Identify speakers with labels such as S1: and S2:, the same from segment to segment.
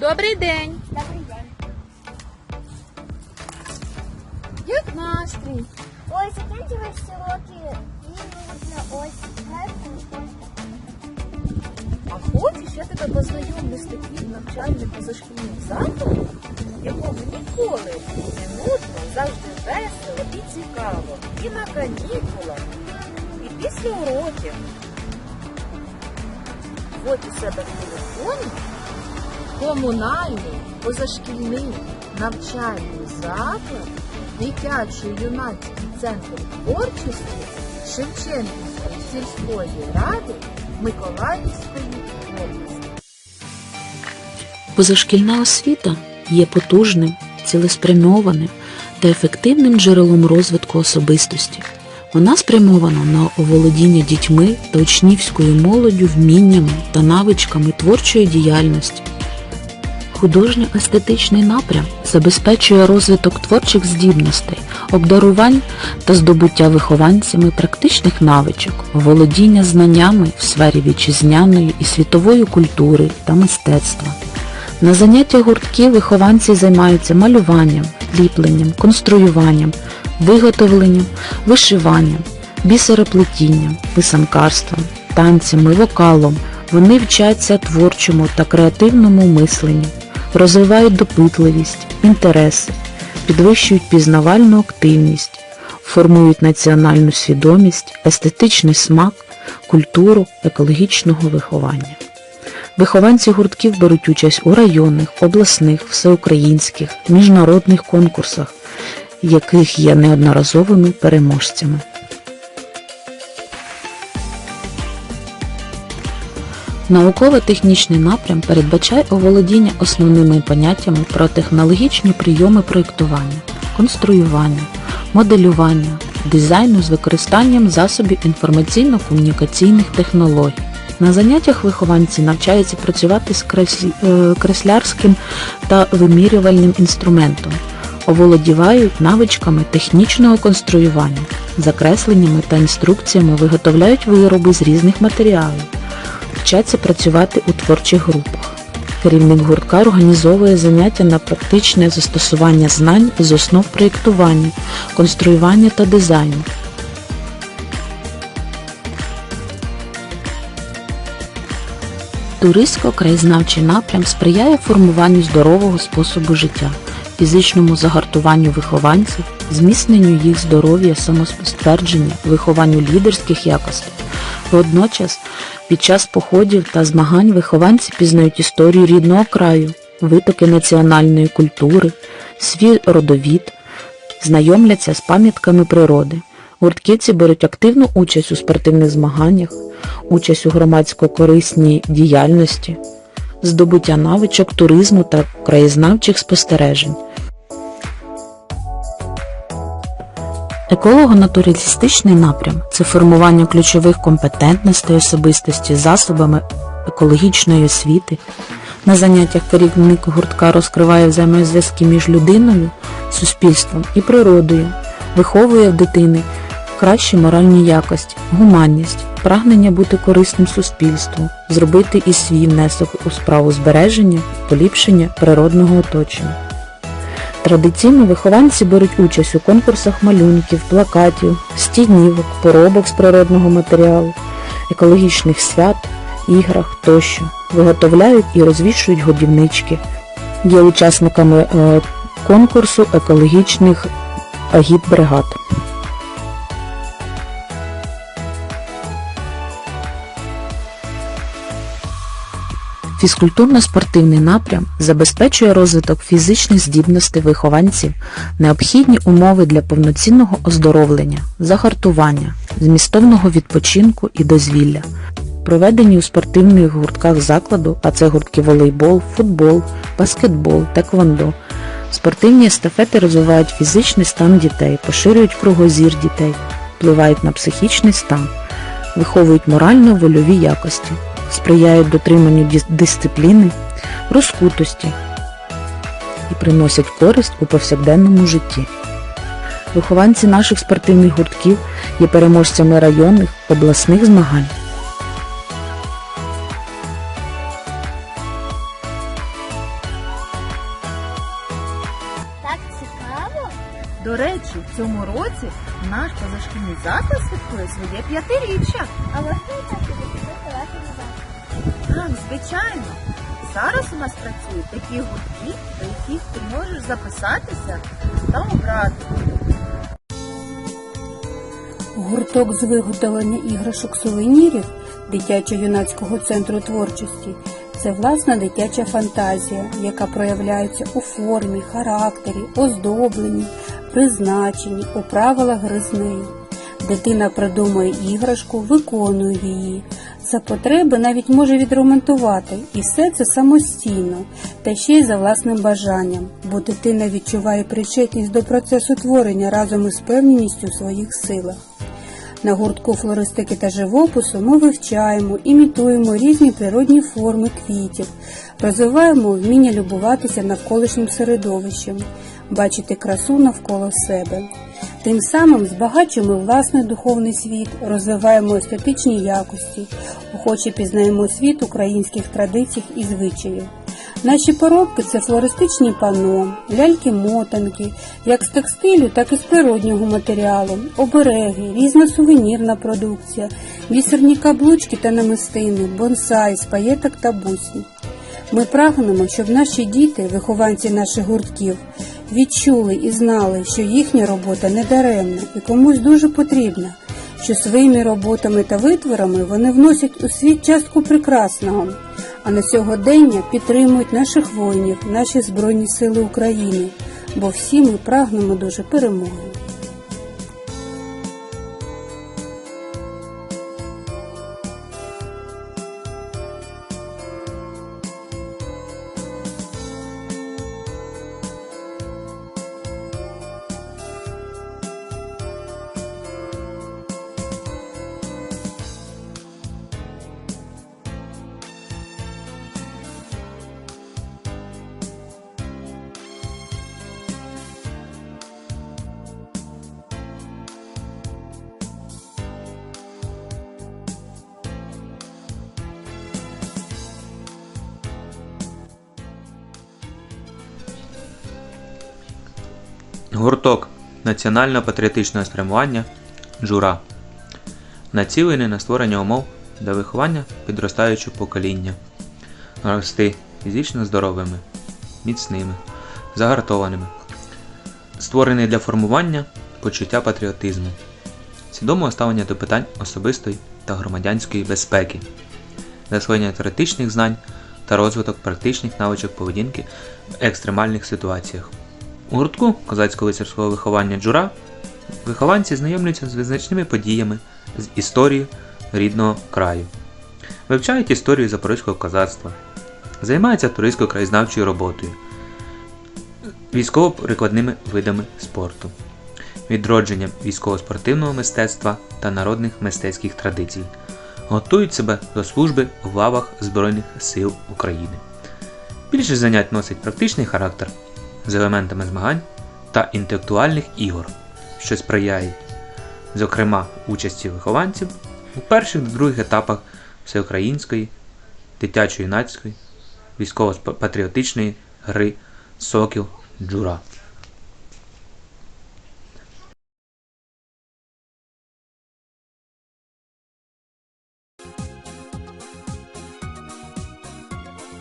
S1: Добрий день.
S2: Добрий день.
S1: Як настрій?
S2: Ой, закінчилися уроки. Мені ось графік.
S1: А хочеш, я тебе познайомлю з таким навчальним позашкільним закладом, в якому ніколи не нудно, завжди весело і цікаво. І на канікулах, і після уроків. От у себе в телефоні комунальний позашкільний навчальний заклад, дитячий юнацький центр творчості Шевченківської сільської ради Миколаївської області.
S3: Позашкільна освіта є потужним, цілеспрямованим та ефективним джерелом розвитку особистості. Вона спрямована на оволодіння дітьми та учнівською молоддю вміннями та навичками творчої діяльності. Художньо-естетичний напрям забезпечує розвиток творчих здібностей, обдарувань та здобуття вихованцями практичних навичок, володіння знаннями в сфері вітчизняної і світової культури та мистецтва. На заняттях гуртків вихованці займаються малюванням, ліпленням, конструюванням, виготовленням, вишиванням, бісероплетінням, писанкарством, танцями, вокалом. Вони вчаться творчому та креативному мисленню, розвивають допитливість, інтереси, підвищують пізнавальну активність, формують національну свідомість, естетичний смак, культуру екологічного виховання. Вихованці гуртків беруть участь у районних, обласних, всеукраїнських, міжнародних конкурсах, яких є неодноразовими переможцями. Науково-технічний напрям передбачає оволодіння основними поняттями про технологічні прийоми проєктування, конструювання, моделювання, дизайну з використанням засобів інформаційно-комунікаційних технологій. На заняттях вихованці навчаються працювати з е, креслярським та вимірювальним інструментом, оволодівають навичками технічного конструювання, закресленнями та інструкціями виготовляють вироби з різних матеріалів, вчаться працювати у творчих групах. Керівник гуртка організовує заняття на практичне застосування знань з основ проєктування, конструювання та дизайну. Туристсько-краєзнавчий напрям сприяє формуванню здорового способу життя, фізичному загартуванню вихованців, зміцненню їх здоров'я, самоствердження, вихованню лідерських якостей. Водночас, під час походів та змагань вихованці пізнають історію рідного краю, витоки національної культури, свій родовід, знайомляться з пам'ятками природи. Гуртківці беруть активну участь у спортивних змаганнях, участь у громадсько-корисній діяльності, здобуття навичок туризму та краєзнавчих спостережень. Еколого-натуралістичний напрям це формування ключових компетентностей особистості засобами екологічної освіти. На заняттях керівник гуртка розкриває взаємозв'язки між людиною, суспільством і природою, виховує в дитини кращі моральні якості, гуманність, прагнення бути корисним суспільству, зробити і свій внесок у справу збереження, поліпшення природного оточення. Традиційно вихованці беруть участь у конкурсах малюнків, плакатів, стінівок, поробок з природного матеріалу, екологічних свят, іграх тощо. Виготовляють і розвішують годівнички. Є учасниками е, конкурсу екологічних агітбригад. Фізкультурно-спортивний напрям забезпечує розвиток фізичних здібностей вихованців, необхідні умови для повноцінного оздоровлення, загартування, змістовного відпочинку і дозвілля. Проведені у спортивних гуртках закладу, а це гуртки волейбол, футбол, баскетбол, теквондо. Спортивні естафети розвивають фізичний стан дітей, поширюють кругозір дітей, впливають на психічний стан, виховують морально-вольові якості, сприяють дотриманню дисципліни, розкутості і приносять користь у повсякденному житті. Вихованці наших спортивних гуртків є переможцями районних обласних змагань. Так цікаво!
S1: До речі, в цьому році наш позашкільний заклад святкує своє п'ятиріччя.
S2: Але хто так?
S1: Так, звичайно. Зараз у нас працюють такі гуртки, до яких ти можеш записатися та обрати.
S4: Гурток з виготовлення іграшок сувенірів дитячо-юнацького центру творчості це власна дитяча фантазія, яка проявляється у формі, характері, оздобленні, призначенні, у правилах гри. Дитина придумує іграшку, виконує її. За потреби навіть може відремонтувати, і все це самостійно, та ще й за власним бажанням, бо дитина відчуває причетність до процесу творення разом із певністю в своїх силах. На гуртку флористики та живопису ми вивчаємо, імітуємо різні природні форми квітів, розвиваємо вміння любуватися навколишнім середовищем, бачити красу навколо себе. Тим самим збагачуємо власний духовний світ, розвиваємо естетичні якості, охоче пізнаємо світ українських традицій і звичаїв. Наші поробки це флористичні пано, ляльки-мотанки, як з текстилю, так і з природнього матеріалу, обереги, різна сувенірна продукція, бісерні каблучки та намистини, бонсай, з паєток та бусин. Ми прагнемо, щоб наші діти, вихованці наших гуртків, відчули і знали, що їхня робота не даремна і комусь дуже потрібна, що своїми роботами та витворами вони вносять у світ частку прекрасного, а на сьогодення підтримують наших воїнів, наші Збройні Сили України, бо всі ми прагнемо дуже перемоги.
S5: Гурток національно-патріотичного спрямування Джура націлений на створення умов для виховання підростаючого покоління, рости фізично здоровими, міцними, загартованими, створений для формування почуття патріотизму, свідомого ставлення до питань особистої та громадянської безпеки, засвоєння теоретичних знань та розвиток практичних навичок поведінки в екстремальних ситуаціях. У гуртку козацького лицарського виховання джура вихованці знайомляться з визначними подіями з історії рідного краю, вивчають історію запорізького козацтва, займаються туристською краєзнавчою роботою, військово-прикладними видами спорту, відродженням військово-спортивного мистецтва та народних мистецьких традицій, готують себе до служби в лавах Збройних сил України. Більшість занять носить практичний характер з елементами змагань та інтелектуальних ігор, що сприяють, зокрема, участі вихованців у перших та других етапах всеукраїнської, дитячо-юнацької, військово-патріотичної гри Сокіл Джура.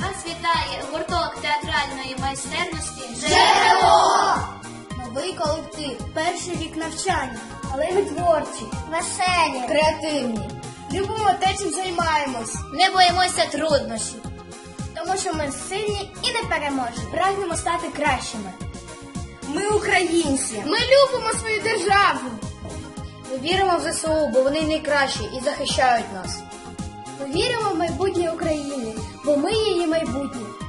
S6: Вас вітає гурток театральної майстерності
S2: Новий колектив, перший рік навчання, але ми творчі, веселі,
S7: креативні. Любимо те, чим займаємось,
S6: Не боїмося труднощів.
S2: тому що ми сильні і не переможемо.
S7: прагнемо стати кращими. Ми українці.
S6: Ми любимо свою державу.
S7: Ми віримо в ЗСУ, бо вони найкращі і захищають нас.
S2: Ми віримо в майбутнє України, бо ми її майбутнє.